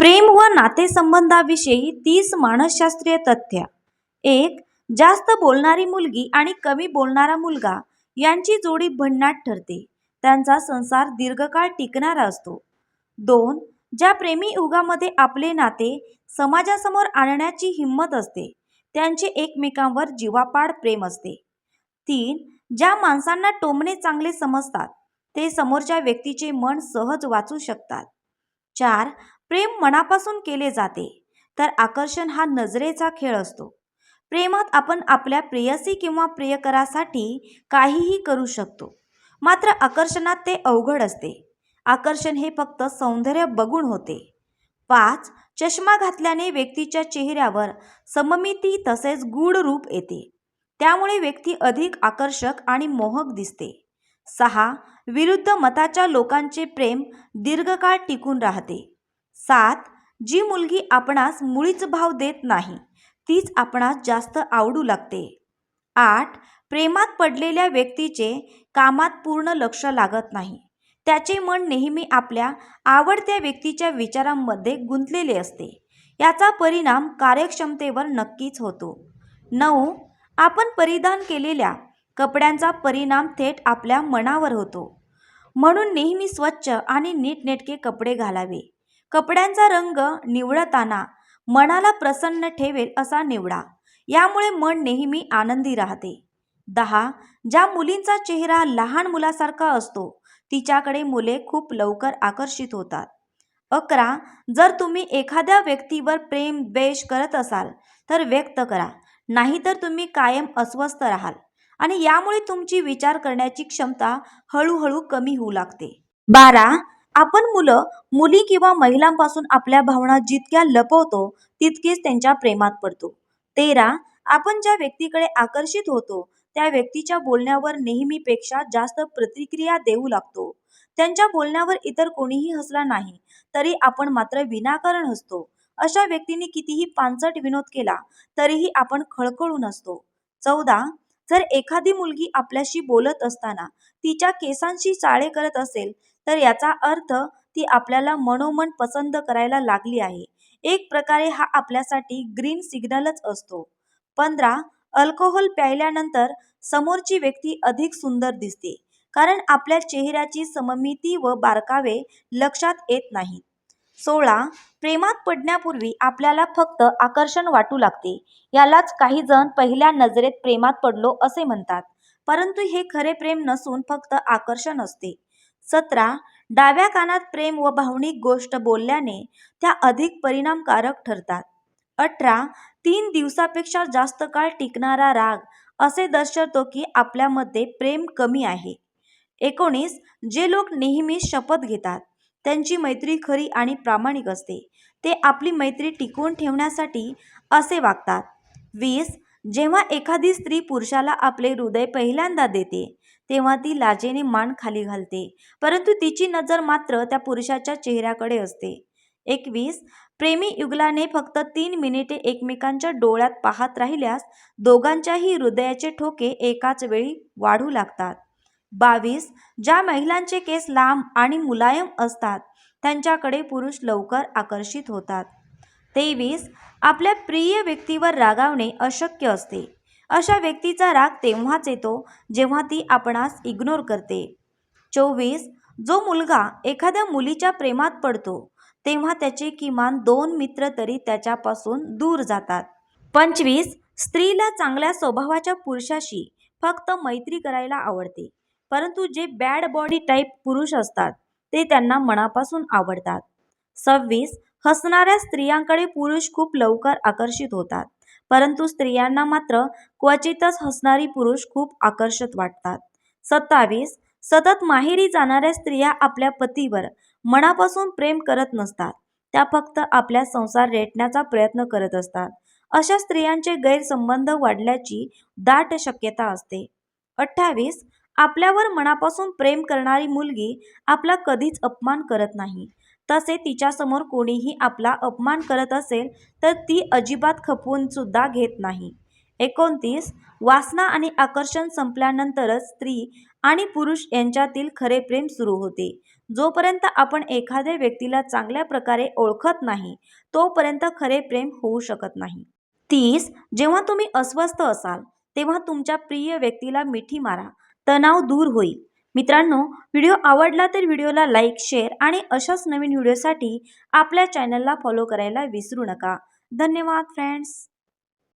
प्रेम व नातेसंबंधाविषयी तीस मानसशास्त्रीय तथ्य. एक जास्त बोलणारी मुलगी आणि कमी बोलणारा मुलगा यांची जोडी भन्नाट ठरते. त्यांचा संसार दीर्घकाळ टिकणारा असतो. दोन ज्या प्रेमी युगामध्ये आपले नाते समाजासमोर आणण्याची हिंमत असते त्यांचे एकमेकांवर जीवापाड प्रेम असते. तीन ज्या माणसांना टोमणे चांगले समजतात ते समोरच्या व्यक्तीचे मन सहज वाचू शकतात. चार प्रेम मनापासून केले जाते तर आकर्षण हा नजरेचा खेळ असतो. प्रेमात आपण आपल्या प्रेयसी किंवा प्रियकरासाठी काहीही करू शकतो मात्र आकर्षणात ते अवघड असते. आकर्षण हे फक्त सौंदर्य बघून होते. पाच चष्मा घातल्याने व्यक्तीच्या चेहऱ्यावर सममिती तसेच गूढ रूप येते. त्यामुळे व्यक्ती अधिक आकर्षक आणि मोहक दिसते. सहा विरुद्ध मताच्या लोकांचे प्रेम दीर्घकाळ टिकून राहते. सात जी मुलगी आपणास मुळीच भाव देत नाही तीच आपणास जास्त आवडू लागते. आठ प्रेमात पडलेल्या व्यक्तीचे कामात पूर्ण लक्ष लागत नाही. त्याचे मन नेहमी आपल्या आवडत्या व्यक्तीच्या विचारांमध्ये गुंतलेले असते. याचा परिणाम कार्यक्षमतेवर नक्कीच होतो. नऊ आपण परिधान केलेल्या कपड्यांचा परिणाम थेट आपल्या मनावर होतो. म्हणून नेहमी स्वच्छ आणि नीटनेटके कपडे घालावे. कपड्यांचा रंग निवडताना मनाला प्रसन्न ठेवेल असा निवडा. यामुळे मन नेहमी आनंदी राहते. दहा ज्या मुलींचा चेहरा लहान मुलासारखा असतो तिच्याकडे मुले खूप लवकर आकर्षित होतात. अकरा जर तुम्ही एखाद्या व्यक्तीवर प्रेम द्वेष करत असाल तर व्यक्त करा. नाहीतर तुम्ही कायम अस्वस्थ राहाल. आणि यामुळे तुमची विचार करण्याची क्षमता हळूहळू कमी होऊ लागते. बारा आपण मुलं मुली किंवा महिलांपासून आपल्या भावना जितक्या लपवतो तितकीच त्यांच्या प्रेमात पडतो. तेरा आपण ज्या व्यक्तीकडे आकर्षित होतो त्या व्यक्तीच्या बोलण्यावर नेहमीपेक्षा जास्त प्रतिक्रिया देऊ लागतो. त्यांच्या बोलण्यावर इतर कोणीही हसला नाही तरी आपण मात्र विनाकारण हसतो. अशा व्यक्तीने कितीही पानसट विनोद केला तरीही आपण खळखळून असतो चौदा जर एखादी मुलगी आपल्याशी बोलत असताना तिच्या केसांशी चाळे करत असेल तर याचा अर्थ ती आपल्याला मनोमन पसंत करायला लागली आहे. एक प्रकारे हा आपल्यासाठी ग्रीन सिग्नलच असतो. पंधरा अल्कोहोल प्यायल्यानंतर समोरची व्यक्ती अधिक सुंदर दिसते कारण आपल्या चेहऱ्याची सममिती व बारकावे लक्षात येत नाहीत सोळा प्रेमात पडण्यापूर्वी आपल्याला फक्त आकर्षण वाटू लागते. यालाच काही जण पहिल्या नजरेत प्रेमात पडलो असे म्हणतात परंतु हे खरे प्रेम नसून फक्त आकर्षण असते. सतरा डाव्या कानात प्रेम व भावनिक गोष्ट बोलल्याने त्या अधिक परिणामकारक ठरतात. अठरा तीन दिवसापेक्षा जास्त काळ टिकणारा राग असे दर्शवतो की आपल्यामध्ये प्रेम कमी आहे. एकोणीस जे लोक नेहमी शपथ घेतात त्यांची मैत्री खरी आणि प्रामाणिक असते ते आपली मैत्री टिकवून ठेवण्यासाठी असे वागतात. वीस जेव्हा एखादी स्त्री पुरुषाला आपले हृदय पहिल्यांदा देते तेव्हा ती लाजेने मान खाली घालते. परंतु तिची नजर मात्र त्या पुरुषाच्या चेहऱ्याकडे असते. एकवीस प्रेमी युगलाने फक्त तीन मिनिटे एकमेकांच्या डोळ्यात पाहत राहिल्यास दोघांच्याही हृदयाचे ठोके एकाच वेळी वाढू लागतात. बावीस ज्या महिलांचे केस लांब आणि मुलायम असतात त्यांच्याकडे पुरुष लवकर आकर्षित होतात. तेवीस आपल्या प्रिय व्यक्तीवर रागावणे अशक्य असते. अशा व्यक्तीचा राग तेव्हाच येतो जेव्हा ती आपणास इग्नोर करते. चोवीस जो मुलगा एखाद्या मुलीच्या प्रेमात पडतो तेव्हा त्याचे किमान दोन मित्र तरी त्याच्यापासून दूर जातात. पंचवीस स्त्रीला चांगल्या स्वभावाच्या पुरुषाशी फक्त मैत्री करायला आवडते परंतु जे बॅड बॉडी टाईप पुरुष असतात ते त्यांना मनापासून आवडतात. सव्वीस हसणाऱ्या स्त्रियांकडे पुरुष खूप लवकर आकर्षित होतात. परंतु स्त्रियांना मात्र क्वचितच हसणारी पुरुष खूप आकर्षक वाटतात. सत्तावीस. सतत माहेरी जाणाऱ्या स्त्रिया आपल्या पतीवर मनापासून प्रेम करत नसतात. त्या फक्त आपल्या संसार रेटण्याचा प्रयत्न करत असतात. अशा स्त्रियांचे गैरसंबंध वाढल्याची दाट शक्यता असते. अठ्ठावीस. आपल्यावर मनापासून प्रेम करणारी मुलगी आपला कधीच अपमान करत नाही. तसे तिच्यासमोर कोणीही आपला अपमान करत असेल तर ती अजिबात खपवून सुद्धा घेत नाही. एकोणतीस वासना आणि आकर्षण संपल्यानंतरच स्त्री आणि पुरुष यांच्यातील खरे प्रेम सुरू होते. जोपर्यंत आपण एखाद्या व्यक्तीला चांगल्या प्रकारे ओळखत नाही तोपर्यंत खरे प्रेम होऊ शकत नाही. तीस जेव्हा तुम्ही अस्वस्थ असाल तेव्हा तुमच्या प्रिय व्यक्तीला मिठी मारा. तणाव दूर होईल. मित्रांनो व्हिडिओ आवडला तर व्हिडिओला लाईक शेअर आणि अशाच नवीन व्हिडिओसाठी आपल्या चॅनलला फॉलो करायला विसरू नका. धन्यवाद फ्रेंड्स.